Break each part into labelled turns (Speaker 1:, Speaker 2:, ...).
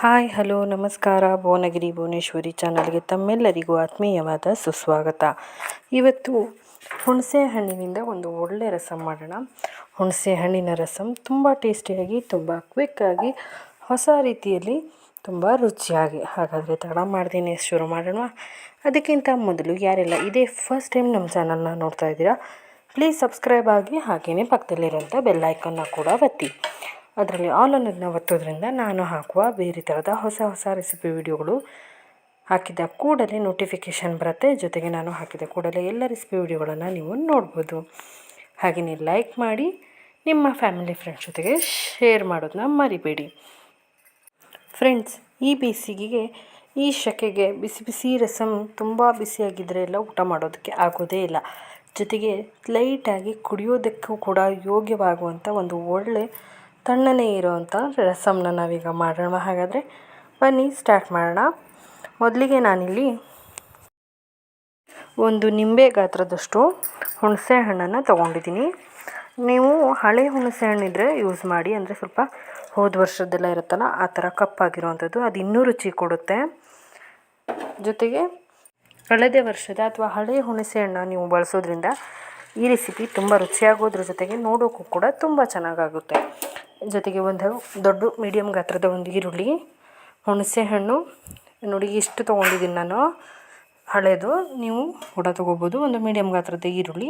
Speaker 1: Hi, hello, ನಮಸ್ಕಾರ. ಭುವನಗಿರಿ ಭುವನೇಶ್ವರಿ ಚಾನಲ್ಗೆ ತಮ್ಮೆಲ್ಲರಿಗೂ ಆತ್ಮೀಯವಾದ ಸುಸ್ವಾಗತ. ಇವತ್ತು ಹುಣಸೆ ಹಣ್ಣಿನಿಂದ ಒಂದು ಒಳ್ಳೆ ರಸಂ ಮಾಡೋಣ. ಹುಣಸೆ ಹಣ್ಣಿನ ರಸಂ ತುಂಬ ಟೇಸ್ಟಿಯಾಗಿ, ತುಂಬ ಕ್ವಿಕ್ಕಾಗಿ ಹೊಸ ರೀತಿಯಲ್ಲಿ ತುಂಬ ರುಚಿಯಾಗಿ. ಹಾಗಾದರೆ ತಡ ಮಾಡ್ತೀನಿ ಶುರು ಮಾಡೋಣ. ಅದಕ್ಕಿಂತ ಮೊದಲು ಯಾರೆಲ್ಲ ಇದೇ ಫಸ್ಟ್ ಟೈಮ್ ನಮ್ಮ ಚಾನಲ್ನ ನೋಡ್ತಾ ಇದ್ದೀರಾ ಪ್ಲೀಸ್ ಸಬ್ಸ್ಕ್ರೈಬ್ ಆಗಿ ಹಾಗೆಯೇ ಪಕ್ಕದಲ್ಲಿರೋಂಥ ಬೆಲ್ಲೈಕನ್ನ ಕೂಡ ಒತ್ತಿ. ಅದರಲ್ಲಿ ಆಲ್ ಅನ್ನೋದನ್ನ ಒತ್ತೋದ್ರಿಂದ ನಾನು ಹಾಕುವ ಬೇರೆ ಥರದ ಹೊಸ ಹೊಸ ರೆಸಿಪಿ ವಿಡಿಯೋಗಳು ಹಾಕಿದ ಕೂಡಲೇ ನೋಟಿಫಿಕೇಷನ್ ಬರುತ್ತೆ. ಜೊತೆಗೆ ನಾನು ಹಾಕಿದ ಕೂಡಲೇ ಎಲ್ಲ ರೆಸಿಪಿ ವಿಡಿಯೋಗಳನ್ನು ನೀವು ನೋಡ್ಬೋದು. ಹಾಗೆಯೇ ಲೈಕ್ ಮಾಡಿ ನಿಮ್ಮ ಫ್ಯಾಮಿಲಿ ಫ್ರೆಂಡ್ಸ್ ಜೊತೆಗೆ ಶೇರ್ ಮಾಡೋದನ್ನ ಮರಿಬೇಡಿ. ಫ್ರೆಂಡ್ಸ್ ಈ ಬೇಸಿಗೆಗೆ, ಈ ಶೆಕೆಗೆ ಬಿಸಿ ಬಿಸಿ ರಸಮ್ ತುಂಬ ಬಿಸಿಯಾಗಿದ್ದರೆ ಎಲ್ಲ ಊಟ ಮಾಡೋದಕ್ಕೆ ಆಗೋದೇ ಇಲ್ಲ. ಜೊತೆಗೆ ಲೈಟಾಗಿ ಕುಡಿಯೋದಕ್ಕೂ ಕೂಡ ಯೋಗ್ಯವಾಗುವಂಥ ಒಂದು ಒಳ್ಳೆ ತಣ್ಣನೆ ಇರುವಂಥ ರಸಮ್ನ ನಾವೀಗ ಮಾಡೋಣ. ಹಾಗಾದರೆ ಬನ್ನಿ ಸ್ಟಾರ್ಟ್ ಮಾಡೋಣ. ಮೊದಲಿಗೆ ನಾನಿಲ್ಲಿ ಒಂದು ನಿಂಬೆ ಗಾತ್ರದಷ್ಟು ಹುಣಸೆ ಹಣ್ಣನ್ನು ತೊಗೊಂಡಿದ್ದೀನಿ. ನೀವು ಹಳೆ ಹುಣಸೆ ಹಣ್ಣಿದ್ರೆ ಯೂಸ್ ಮಾಡಿ, ಅಂದರೆ ಸ್ವಲ್ಪ ಹೋದ ವರ್ಷದ್ದೆಲ್ಲ ಇರುತ್ತಲ್ಲ, ಆ ಥರ ಕಪ್ಪಾಗಿರುವಂಥದ್ದು, ಅದು ಇನ್ನೂ ರುಚಿ ಕೊಡುತ್ತೆ. ಜೊತೆಗೆ ಕಳೆದ ವರ್ಷದ ಅಥವಾ ಹಳೆ ಹುಣಸೆ ಹಣ್ಣು ನೀವು ಬಳಸೋದ್ರಿಂದ ಈ ರೆಸಿಪಿ ತುಂಬ ರುಚಿಯಾಗೋದ್ರ ಜೊತೆಗೆ ನೋಡೋಕ್ಕೂ ಕೂಡ ತುಂಬ ಚೆನ್ನಾಗಾಗುತ್ತೆ. ಜೊತೆಗೆ ಒಂದು ದೊಡ್ಡ ಮೀಡಿಯಮ್ ಗಾತ್ರದ ಒಂದು ಈರುಳ್ಳಿ ಹುಣಸೆ ಹಣ್ಣು ನೋಡಿ, ಇಷ್ಟು ತೊಗೊಂಡಿದ್ದೀನಿ ನಾನು. ಹಳೇದು, ನೀವು ಕೂಡ ತೊಗೋಬೋದು. ಒಂದು ಮೀಡಿಯಮ್ ಗಾತ್ರದ ಈರುಳ್ಳಿ.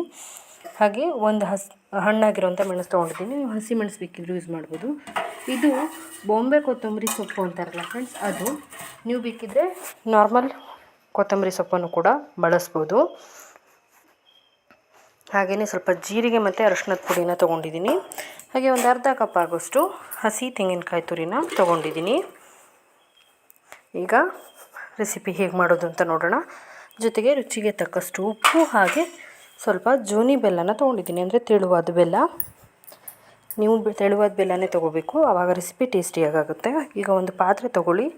Speaker 1: ಹಾಗೆ ಒಂದು ಹಸ್ ಹಣ್ಣಾಗಿರುವಂಥ ಮೆಣಸು ತೊಗೊಂಡಿದ್ದೀನಿ. ನೀವು ಹಸಿ ಮೆಣಸು ಬೇಕಿದ್ರು ಯೂಸ್ ಮಾಡ್ಬೋದು. ಇದು ಬಾಂಬೆ ಕೊತ್ತಂಬರಿ ಸೊಪ್ಪು ಅಂತಾರಲ್ಲ ಫ್ರೆಂಡ್ಸ್ ಅದು ನೀವು ಬೇಕಿದ್ದರೆ ನಾರ್ಮಲ್ ಕೊತ್ತಂಬರಿ ಸೊಪ್ಪನ್ನು ಕೂಡ ಬಳಸ್ಬೋದು. ಹಾಗೆಯೇ ಸ್ವಲ್ಪ ಜೀರಿಗೆ ಮತ್ತು ಅರಶಿನದ ಪುಡಿನ ತೊಗೊಂಡಿದ್ದೀನಿ. ಹಾಗೆ ಒಂದು ಅರ್ಧ ಕಪ್ ಆಗೋಷ್ಟು ಹಸಿ ತೆಂಗಿನಕಾಯಿ ತುರಿನ ತೊಗೊಂಡಿದ್ದೀನಿ. ಈಗ ರೆಸಿಪಿ ಹೇಗೆ ಮಾಡೋದು ಅಂತ ನೋಡೋಣ. ಜೊತೆಗೆ ರುಚಿಗೆ ತಕ್ಕಷ್ಟು ಉಪ್ಪು ಹಾಗೆ ಸ್ವಲ್ಪ ಜೋನಿ ಬೆಲ್ಲನ ತೊಗೊಂಡಿದ್ದೀನಿ. ಅಂದರೆ ತೆಳುವಾದ ಬೆಲ್ಲ. ನೀವು ತೆಳುವಾದ ಬೆಲ್ಲನೇ ತೊಗೋಬೇಕು. ಆವಾಗ ರೆಸಿಪಿ ಟೇಸ್ಟಿಯಾಗುತ್ತೆ ಈಗ ಒಂದು ಪಾತ್ರೆ ತೊಗೊಳ್ಳಿ.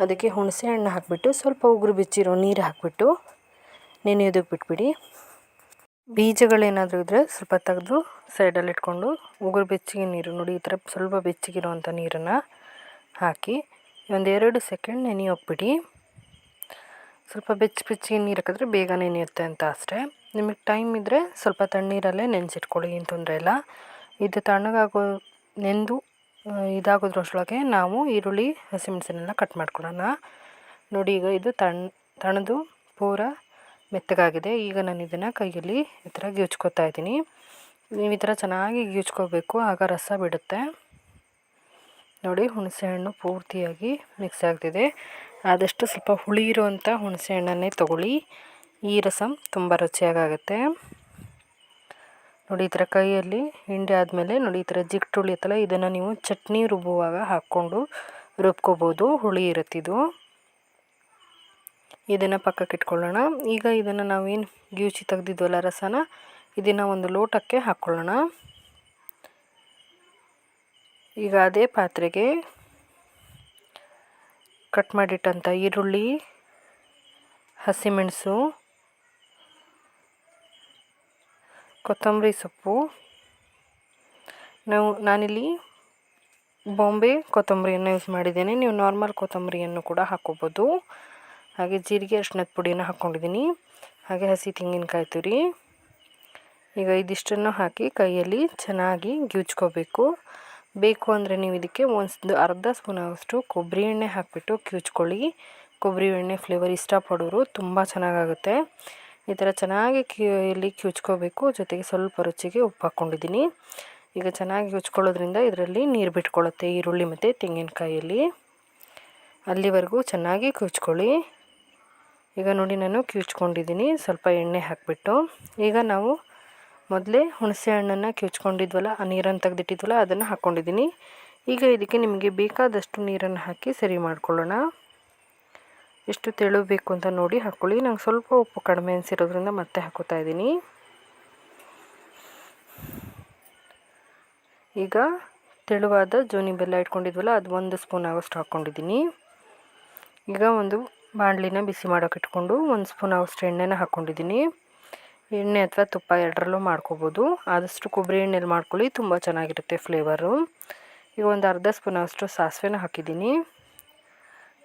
Speaker 1: ಅದಕ್ಕೆ ಹುಣಸೆ ಹಣ್ಣು ಹಾಕಿಬಿಟ್ಟು ಸ್ವಲ್ಪ ಉಗುರು ಬಿಚ್ಚಿರೋ ನೀರು ಹಾಕಿಬಿಟ್ಟು ನೆನೆಯೋದಕ್ಕೆ ಬಿಟ್ಬಿಡಿ. ಬೀಜಗಳೇನಾದರೂ ಇದ್ದರೆ ಸ್ವಲ್ಪ ತೆಗೆದು ಸೈಡಲ್ಲಿ ಇಟ್ಕೊಂಡು ಉಗುರು ಬೆಚ್ಚಗೆ ನೀರು ನೋಡಿ ಈ ಥರ ಸ್ವಲ್ಪ ಬೆಚ್ಚಗಿರುವಂಥ ನೀರನ್ನು ಹಾಕಿ ಒಂದೆರಡು ಸೆಕೆಂಡ್ ನೆನೆಯೋಕ್ಬಿಡಿ ಸ್ವಲ್ಪ ಬೆಚ್ಚ ಬೆಚ್ಚಗೆ ನೀರು ಹಾಕಿದ್ರೆ ಬೇಗ ನೆನೆಯುತ್ತೆ ಅಂತ ಅಷ್ಟೇ. ನಿಮಗೆ ಟೈಮ್ ಇದ್ದರೆ ಸ್ವಲ್ಪ ತಣ್ಣೀರಲ್ಲೇ ನೆನೆಸಿಟ್ಕೊಳ್ಳಿ, ಏನು ತೊಂದರೆ ಇಲ್ಲ. ಇದು ತಣ್ಣಗಾಗೋ, ನೆಂದು ಇದಾಗೋದ್ರೊಳಗೆ ನಾವು ಈರುಳ್ಳಿ ಹಸಿಮೆಣಸನ್ನೆಲ್ಲ ಕಟ್ ಮಾಡ್ಕೊಳ್ಳೋಣ. ನೋಡಿ ಈಗ ಇದು ತಣ್ಣ ತಣ್ಣದು ಪೂರ ಮೆತ್ತಗಾಗಿದೆ. ಈಗ ನಾನು ಇದನ್ನು ಕೈಯಲ್ಲಿ ಈ ಥರ ಗೀಚ್ಕೋತಾ ಇದ್ದೀನಿ. ನೀವು ಈ ಥರ ಚೆನ್ನಾಗಿ ಗೀಚ್ಕೋಬೇಕು. ಆಗ ರಸ ಬಿಡುತ್ತೆ. ನೋಡಿ, ಹುಣಸೆ ಹಣ್ಣು ಪೂರ್ತಿಯಾಗಿ ಮಿಕ್ಸ್ ಆಗ್ತಿದೆ. ಆದಷ್ಟು ಸ್ವಲ್ಪ ಹುಳಿ ಇರುವಂಥ ಹುಣಸೆ ಹಣ್ಣನ್ನೇ ತೊಗೊಳ್ಳಿ. ಈ ರಸಮ್ ತುಂಬ ರುಚಿಯಾಗುತ್ತೆ ನೋಡಿ, ಈ ಥರ ಕೈಯಲ್ಲಿ ಹಿಂಡಿ ಆದಮೇಲೆ ನೋಡಿ, ಈ ಥರ ಜಿಗ್ಟು ಉಳಿಯುತ್ತಲ್ಲ ಇದನ್ನು ನೀವು ಚಟ್ನಿ ರುಬ್ಬುವಾಗ ಹಾಕ್ಕೊಂಡು ರುಬ್ಕೋಬೋದು. ಹುಳಿ ಇರುತ್ತಿದ್ದು ಇದನ್ನು ಪಕ್ಕಕ್ಕೆ ಇಟ್ಕೊಳ್ಳೋಣ. ಈಗ ಇದನ್ನು ನಾವೇನು ಗೀಚಿ ತೆಗೆದಿದ್ವಲ್ಲ ರಸನ, ಇದನ್ನು ಒಂದು ಲೋಟಕ್ಕೆ ಹಾಕ್ಕೊಳ್ಳೋಣ ಈಗ ಅದೇ ಪಾತ್ರೆಗೆ ಕಟ್ ಮಾಡಿಟ್ಟಂಥ ಈರುಳ್ಳಿ, ಹಸಿಮೆಣಸು, ಕೊತ್ತಂಬರಿ ಸೊಪ್ಪು. ನಾವು ನಾನಿಲ್ಲಿ ಬಾಂಬೆ ಕೊತ್ತಂಬರಿಯನ್ನು ಯೂಸ್ ಮಾಡಿದ್ದೇನೆ. ನೀವು ನಾರ್ಮಲ್ ಕೊತ್ತಂಬರಿಯನ್ನು ಕೂಡ ಹಾಕ್ಕೋಬೋದು ಹಾಗೆ ಜೀರಿಗೆ ಅರ್ಶಿನದ ಪುಡಿನ ಹಾಕ್ಕೊಂಡಿದ್ದೀನಿ ಹಾಗೆ ಹಸಿ ತೆಂಗಿನಕಾಯಿ ತುರಿ. ಈಗ ಇದಿಷ್ಟನ್ನು ಹಾಕಿ ಕೈಯಲ್ಲಿ ಚೆನ್ನಾಗಿ ಕಿವುಚ್ಕೋಬೇಕು ಬೇಕು ಅಂದರೆ ನೀವು ಇದಕ್ಕೆ ಒಂದು ಅರ್ಧ ಸ್ಪೂನ್ ಆಗೋಷ್ಟು ಕೊಬ್ಬರಿ ಎಣ್ಣೆ ಹಾಕಿಬಿಟ್ಟು ಕಿವುಚ್ಕೊಳ್ಳಿ. ಕೊಬ್ಬರಿ ಎಣ್ಣೆ ಫ್ಲೇವರ್ ಇಷ್ಟಪಡೋರು ತುಂಬ ಚೆನ್ನಾಗಾಗುತ್ತೆ. ಈ ಥರ ಚೆನ್ನಾಗಿ ಕಿಯಲ್ಲಿ ಕಿವುಚ್ಕೋಬೇಕು. ಜೊತೆಗೆ ಸ್ವಲ್ಪ ರುಚಿಗೆ ಉಪ್ಪು ಹಾಕ್ಕೊಂಡಿದ್ದೀನಿ. ಈಗ ಚೆನ್ನಾಗಿ ಕಿವುಚ್ಕೊಳ್ಳೋದ್ರಿಂದ ಇದರಲ್ಲಿ ನೀರು ಬಿಟ್ಕೊಳ್ಳುತ್ತೆ ಈರುಳ್ಳಿ ಮತ್ತು ತೆಂಗಿನಕಾಯಲ್ಲಿ. ಅಲ್ಲಿವರೆಗೂ ಚೆನ್ನಾಗಿ ಕಿವುಚ್ಕೊಳ್ಳಿ. ಈಗ ನೋಡಿ ನಾನು ಕಿವುಚ್ಕೊಂಡಿದ್ದೀನಿ. ಸ್ವಲ್ಪ ಎಣ್ಣೆ ಹಾಕಿಬಿಟ್ಟು. ಈಗ ನಾವು ಮೊದಲೇ ಹುಣಸೆ ಹಣ್ಣನ್ನು ಕಿವುಚ್ಕೊಂಡಿದ್ವಲ್ಲ, ಆ ನೀರನ್ನು ತೆಗೆದಿಟ್ಟಿದ್ವಲ್ಲ, ಅದನ್ನು ಹಾಕ್ಕೊಂಡಿದ್ದೀನಿ. ಈಗ ಇದಕ್ಕೆ ನಿಮಗೆ ಬೇಕಾದಷ್ಟು ನೀರನ್ನು ಹಾಕಿ ಸರಿ ಮಾಡ್ಕೊಳ್ಳೋಣ. ಎಷ್ಟು ತೆಳು ಬೇಕು ಅಂತ ನೋಡಿ ಹಾಕ್ಕೊಳ್ಳಿ ನಂಗೆ ಸ್ವಲ್ಪ ಉಪ್ಪು ಕಡಿಮೆ ಅನಿಸಿರೋದ್ರಿಂದ ಮತ್ತೆ ಹಾಕೋತಾ ಇದ್ದೀನಿ. ಈಗ ತೆಳುವಾದ ಜೋನಿ ಬೆಲ್ಲ ಇಟ್ಕೊಂಡಿದ್ವಲ್ಲ, ಅದು ಒಂದು ಸ್ಪೂನ್ ಆಗೋಷ್ಟು ಹಾಕ್ಕೊಂಡಿದ್ದೀನಿ ಈಗ ಒಂದು ಬಾಣಲಿನ ಬಿಸಿ ಮಾಡೋಕೆ ಇಟ್ಕೊಂಡು ಒಂದು ಸ್ಪೂನ್ ಅವಷ್ಟು ಎಣ್ಣೆನ ಹಾಕ್ಕೊಂಡಿದ್ದೀನಿ. ಎಣ್ಣೆ ಅಥವಾ ತುಪ್ಪ ಎರಡರಲ್ಲೂ ಮಾಡ್ಕೋಬೋದು. ಆದಷ್ಟು ಕೊಬ್ಬರಿ ಎಣ್ಣೆಲಿ ಮಾಡ್ಕೊಳ್ಳಿ, ತುಂಬ ಚೆನ್ನಾಗಿರುತ್ತೆ ಫ್ಲೇವರು. ಈಗ ಒಂದು ಅರ್ಧ ಸ್ಪೂನ್ ಅಷ್ಟು ಸಾಸಿವೆನ ಹಾಕಿದ್ದೀನಿ.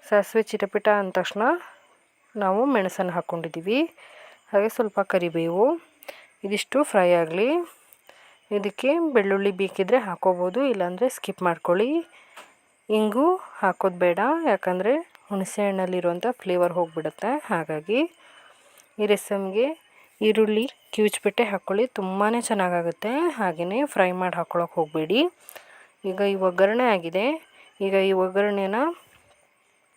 Speaker 1: ಸಾಸಿವೆ ಚಿಟಪಿಟ ಅಂದ ತಕ್ಷಣ ನಾವು ಮೆಣಸನ್ನು ಹಾಕ್ಕೊಂಡಿದ್ದೀವಿ. ಹಾಗೆ ಸ್ವಲ್ಪ ಕರಿಬೇವು, ಇದಿಷ್ಟು ಫ್ರೈ ಆಗಲಿ. ಇದಕ್ಕೆ ಬೆಳ್ಳುಳ್ಳಿ ಬೇಕಿದ್ದರೆ ಹಾಕ್ಕೋಬೋದು, ಇಲ್ಲಾಂದರೆ ಸ್ಕಿಪ್ ಮಾಡ್ಕೊಳ್ಳಿ. ಇಂಗು ಹಾಕೋದು ಬೇಡ, ಯಾಕಂದರೆ ಹುಣಸೆ ಹಣ್ಣಲ್ಲಿರುವಂಥ ಫ್ಲೇವರ್ ಹೋಗಿಬಿಡುತ್ತೆ. ಹಾಗಾಗಿ ಈ ರಸಮ್ಗೆ ಈರುಳ್ಳಿ, ಕಿವುಚ್ಬಿಟ್ಟೆ ಹಾಕ್ಕೊಳ್ಳಿ ತುಂಬಾ ಚೆನ್ನಾಗಾಗುತ್ತೆ. ಹಾಗೆಯೇ ಫ್ರೈ ಮಾಡಿ ಹಾಕ್ಕೊಳಕ್ಕೆ ಹೋಗಬೇಡಿ. ಈಗ ಈ ಒಗ್ಗರಣೆ ಆಗಿದೆ. ಈಗ ಈ ಒಗ್ಗರಣೆನ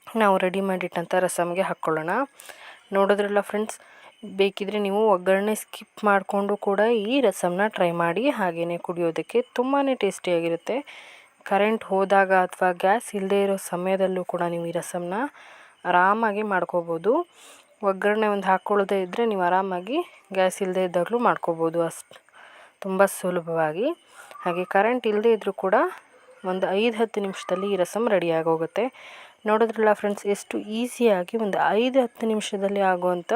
Speaker 1: ನಾವು ರೆಡಿ ಮಾಡಿಟ್ಟಂಥ ರಸಮ್ಗೆ ಹಾಕ್ಕೊಳ್ಳೋಣ ನೋಡೋದ್ರಲ್ಲ ಫ್ರೆಂಡ್ಸ್ ಬೇಕಿದ್ರೆ ನೀವು ಒಗ್ಗರಣೆ ಸ್ಕಿಪ್ ಮಾಡಿಕೊಂಡು ಕೂಡ ಈ ರಸಮ್ನ ಟ್ರೈ ಮಾಡಿ ಹಾಗೆಯೇ ಕುಡಿಯೋದಕ್ಕೆ ತುಂಬಾ ಟೇಸ್ಟಿಯಾಗಿರುತ್ತೆ ಕರೆಂಟ್ ಹೋದಾಗ ಅಥವಾ ಗ್ಯಾಸ್ ಇಲ್ಲದೆ ಇರೋ ಸಮಯದಲ್ಲೂ ಕೂಡ ನೀವು ಈ ರಸಮನ್ನ ಆರಾಮಾಗಿ ಮಾಡ್ಕೋಬೋದು. ಒಗ್ಗರಣೆ ಒಂದು ಹಾಕ್ಕೊಳ್ಳದೆ ಇದ್ದರೆ ನೀವು ಆರಾಮಾಗಿ ಗ್ಯಾಸ್ ಇಲ್ಲದೆ ಇದ್ದಾಗಲೂ ಮಾಡ್ಕೋಬೋದು ಅಷ್ಟು. ತುಂಬ ಸುಲಭವಾಗಿ. ಹಾಗೆ ಕರೆಂಟ್ ಇಲ್ಲದೇ ಇದ್ದರೂ ಕೂಡ ಒಂದು ಐದು, ಹತ್ತು ನಿಮಿಷದಲ್ಲಿ ಈ ರಸಮ್ ರೆಡಿಯಾಗಿ ಹೋಗುತ್ತೆ ನೋಡಿದ್ರಲ್ಲ ಫ್ರೆಂಡ್ಸ್, ಎಷ್ಟು ಈಸಿಯಾಗಿ ಒಂದು ಐದು, ಹತ್ತು ನಿಮಿಷದಲ್ಲಿ ಆಗುವಂಥ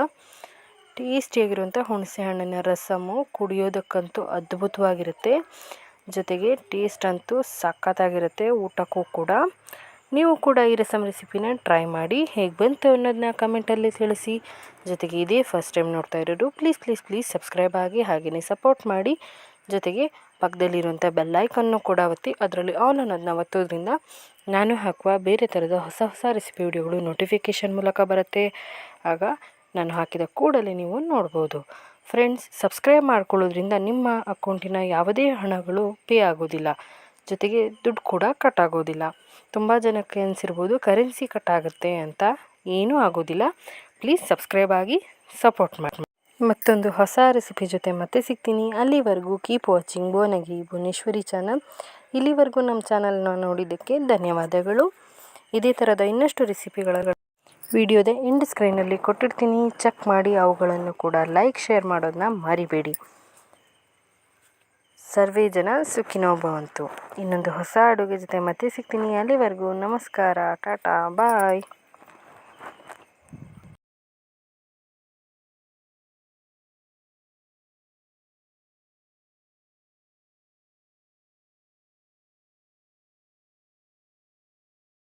Speaker 1: ಟೇಸ್ಟಿಯಾಗಿರುವಂಥ ಹುಣಸೆ ಹಣ್ಣಿನ ರಸಮು ಕುಡಿಯೋದಕ್ಕಂತೂ ಅದ್ಭುತವಾಗಿರುತ್ತೆ. ಜೊತೆಗೆ ಟೇಸ್ಟ್ ಅಂತೂ ಸಖತ್ತಾಗಿರುತ್ತೆ, ಊಟಕ್ಕೂ ಕೂಡ. ನೀವು ಕೂಡ ಈ ರಸಮ್ ರೆಸಿಪಿನ ಟ್ರೈ ಮಾಡಿ ಹೇಗೆ ಬಂತು ಅನ್ನೋದನ್ನ ಕಮೆಂಟಲ್ಲಿ ತಿಳಿಸಿ. ಜೊತೆಗೆ ಇದೇ ಫಸ್ಟ್ ಟೈಮ್ ನೋಡ್ತಾ ಇರೋರು ಪ್ಲೀಸ್ ಪ್ಲೀಸ್ ಪ್ಲೀಸ್ ಸಬ್ಸ್ಕ್ರೈಬ್ ಆಗಿ ಹಾಗೆಯೇ ಸಪೋರ್ಟ್ ಮಾಡಿ. ಜೊತೆಗೆ ಪಕ್ಕದಲ್ಲಿರುವಂಥ ಬೆಲ್ಲೈಕನ್ನು ಕೂಡ ಒತ್ತಿ, ಅದರಲ್ಲಿ ಆಲ್ ಅನ್ನೋದನ್ನ ಒತ್ತೋದ್ರಿಂದ ನಾನು ಹಾಕುವ ಬೇರೆ ಥರದ ಹೊಸ ಹೊಸ ರೆಸಿಪಿ ವಿಡಿಯೋಗಳು ನೋಟಿಫಿಕೇಷನ್ ಮೂಲಕ ಬರುತ್ತೆ. ಆಗ ನಾನು ಹಾಕಿದ ಕೂಡಲೇ ನೀವು ನೋಡ್ಬೋದು. ಫ್ರೆಂಡ್ಸ್, ಸಬ್ಸ್ಕ್ರೈಬ್ ಮಾಡ್ಕೊಳ್ಳೋದ್ರಿಂದ ನಿಮ್ಮ ಅಕೌಂಟಿನ ಯಾವುದೇ ಹಣಗಳು ಪೇ ಆಗೋದಿಲ್ಲ. ಜೊತೆಗೆ ದುಡ್ಡು ಕೂಡ ಕಟ್ ಆಗೋದಿಲ್ಲ. ತುಂಬ ಜನಕ್ಕೆ ಅನಿಸಿರ್ಬೋದು ಕರೆನ್ಸಿ ಕಟ್ ಆಗುತ್ತೆ ಅಂತ ಏನೂ ಆಗೋದಿಲ್ಲ. ಪ್ಲೀಸ್ ಸಬ್ಸ್ಕ್ರೈಬ್ ಆಗಿ ಸಪೋರ್ಟ್ ಮಾಡಿ. ಮತ್ತೊಂದು ಹೊಸ ರೆಸಿಪಿ ಜೊತೆ ಮತ್ತೆ ಸಿಗ್ತೀನಿ. ಅಲ್ಲಿವರೆಗೂ ಕೀಪ್ ವಾಚಿಂಗ್ ಬೋನಗಿ ಭುವನೇಶ್ವರಿ ಚಾನಲ್. ಇಲ್ಲಿವರೆಗೂ ನಮ್ಮ ಚಾನಲ್ನ ನೋಡಿದ್ದಕ್ಕೆ ಧನ್ಯವಾದಗಳು. ಇದೇ ಥರದ ಇನ್ನಷ್ಟು ರೆಸಿಪಿಗಳ ವಿಡಿಯೋದ ಎಂಡ್ ಸ್ಕ್ರೀನಲ್ಲಿ ಕೊಟ್ಟಿರ್ತೀನಿ. ಚೆಕ್ ಮಾಡಿ ಅವುಗಳನ್ನು ಕೂಡ ಲೈಕ್ ಶೇರ್ ಮಾಡೋದನ್ನ ಮರಿಬೇಡಿ. ಸರ್ವೇ ಜನ ಸುಖಿನೋ ಭವಂತು ಇನ್ನೊಂದು ಹೊಸ ಅಡುಗೆ ಜೊತೆ ಮತ್ತೆ ಸಿಗ್ತೀನಿ. ಅಲ್ಲಿವರೆಗೂ ನಮಸ್ಕಾರ. ಟಾಟಾ, ಬಾಯ್.